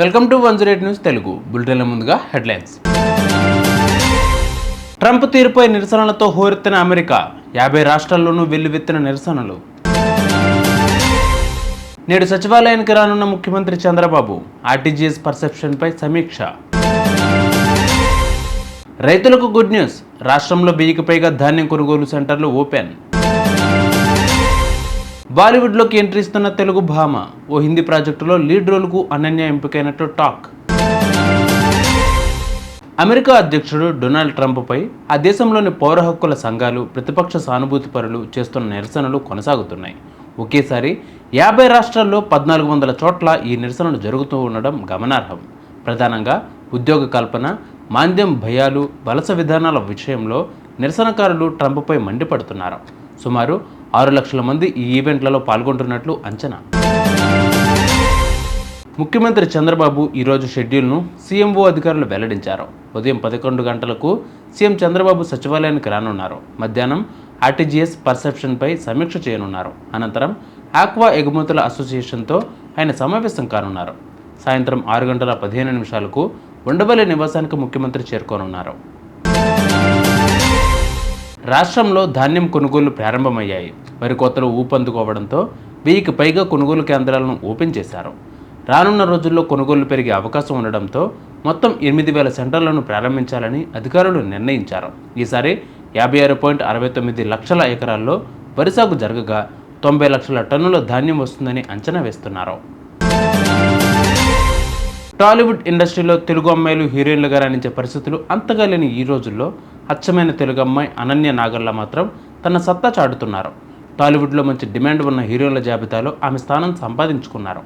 Welcome to one zero eight news Telugu బులెటిన్ల ముందుగా headlines Trump తీరుపై నిరసనలతో హోరెత్తిన America. యాభై రాష్ట్రాల్లోనూ వెల్లువెత్తిన నిరసనలు. నేడు సచివాలయానికి రానున్న ముఖ్యమంత్రి చంద్రబాబు ఆర్టీజీఎస్ పర్సెప్షన్పై సమీక్ష. రైతులకు గుడ్ న్యూస్. రాష్ట్రంలో వెయ్యికి పైగా ధాన్యం కొనుగోలు సెంటర్లు ఓపెన్. బాలీవుడ్లోకి ఎంట్రీ ఇస్తున్న తెలుగు భామ ఓ హిందీ ప్రాజెక్టులో లీడ్ రోల్కు అనన్య ఎంపికైనట్టు టాక్. అమెరికా అధ్యక్షుడు డొనాల్డ్ ట్రంప్పై ఆ దేశంలోని పౌర హక్కుల సంఘాలు ప్రతిపక్ష సానుభూతి పరులు చేస్తున్న నిరసనలు కొనసాగుతున్నాయి. ఒకేసారి యాభై రాష్ట్రాల్లో పద్నాలుగు వందల చోట్ల ఈ నిరసనలు జరుగుతూ ఉండడం గమనార్హం. ప్రధానంగా ఉద్యోగ కల్పన మాంద్యం భయాలు వలస విధానాల విషయంలో నిరసనకారులు ట్రంప్పై మండిపడుతున్నారు. సుమారు ఆరు లక్షల మంది ఈ ఈవెంట్లలో పాల్గొంటున్నట్లు అంచనా. ముఖ్యమంత్రి చంద్రబాబు ఈరోజు షెడ్యూల్ను సీఎంఓ అధికారులు వెల్లడించారు. ఉదయం పదకొండు గంటలకు సీఎం చంద్రబాబు సచివాలయానికి రానున్నారు. మధ్యాహ్నం ఆర్టీజీఎస్ పర్సెప్షన్పై సమీక్ష చేయనున్నారు. అనంతరం ఆక్వా ఎగుమతుల అసోసియేషన్తో ఆయన సమావేశం కానున్నారు. సాయంత్రం ఆరు గంటల పదిహేను నిమిషాలకు ఉండవల్లి నివాసానికి ముఖ్యమంత్రి చేరుకోనున్నారు. రాష్ట్రంలో ధాన్యం కొనుగోలు ప్రారంభమయ్యాయి. వరి కోతలు ఊపందుకోవడంతో వెయ్యికి పైగా కొనుగోలు కేంద్రాలను ఓపెన్ చేశారు. రానున్న రోజుల్లో కొనుగోలు పెరిగే అవకాశం ఉండడంతో మొత్తం ఎనిమిది వేల సెంటర్లను ప్రారంభించాలని అధికారులు నిర్ణయించారు. ఈసారి యాభై ఆరు పాయింట్ అరవై తొమ్మిది లక్షల ఎకరాల్లో వరి సాగు జరగగా తొంభై లక్షల టన్నుల ధాన్యం వస్తుందని అంచనా వేస్తున్నారు. టాలీవుడ్ ఇండస్ట్రీలో తెలుగు అమ్మాయిలు హీరోయిన్లుగా రాణించే పరిస్థితులు అంతగా లేని ఈ రోజుల్లో అచ్చమైన తెలుగు అమ్మాయి అనన్య నాగల్ల మాత్రం తన సత్తా చాటుతున్నారు. టాలీవుడ్లో మంచి డిమాండ్ ఉన్న హీరోల జాబితాలో ఆమె స్థానం సంపాదించుకున్నారు.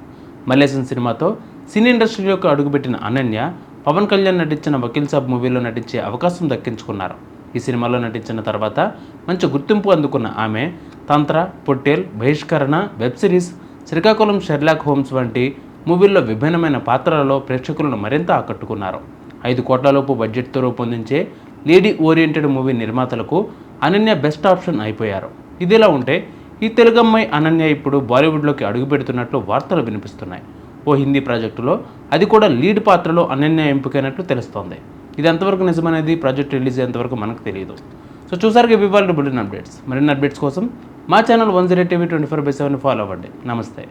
మలేసియన్ సినిమాతో సినీ ఇండస్ట్రీలోకి అడుగుపెట్టిన అనన్య పవన్ కళ్యాణ్ నటించిన వకీల్ సాబ్ మూవీలో నటించే అవకాశం దక్కించుకున్నారు. ఈ సినిమాలో నటించిన తర్వాత మంచి గుర్తింపు అందుకున్న ఆమె Tantra Pottel Bahishkarana web series Srikakulam Sherlock Holmes వంటి మూవీల్లో విభిన్నమైన పాత్రలలో ప్రేక్షకులను మరింత ఆకట్టుకున్నారు. ఐదు కోట్లలోపు బడ్జెట్తో రూపొందించే లేడీ ఓరియంటెడ్ మూవీ నిర్మాతలకు అనన్య బెస్ట్ ఆప్షన్ అయిపోయారు. ఇదిలా ఉంటే ఈ తెలుగమ్మాయి అనన్య ఇప్పుడు బాలీవుడ్లోకి అడుగుపెడుతున్నట్లు వార్తలు వినిపిస్తున్నాయి. ఓ హిందీ ప్రాజెక్టులో అది కూడా లీడ్ పాత్రలో అనన్య ఎంపికైనట్లు తెలుస్తోంది. ఇది ఎంతవరకు నిజమనేది ప్రాజెక్ట్ రిలీజ్ అయ్యేంతవరకు మనకు తెలియదు సో చూసారుగా ఇవాళ బుల్లిన్ అప్డేట్స్. మరిన్ని అప్డేట్స్ కోసం మా channel one zero TV twenty four by seven follow అవ్వండి. నమస్తే.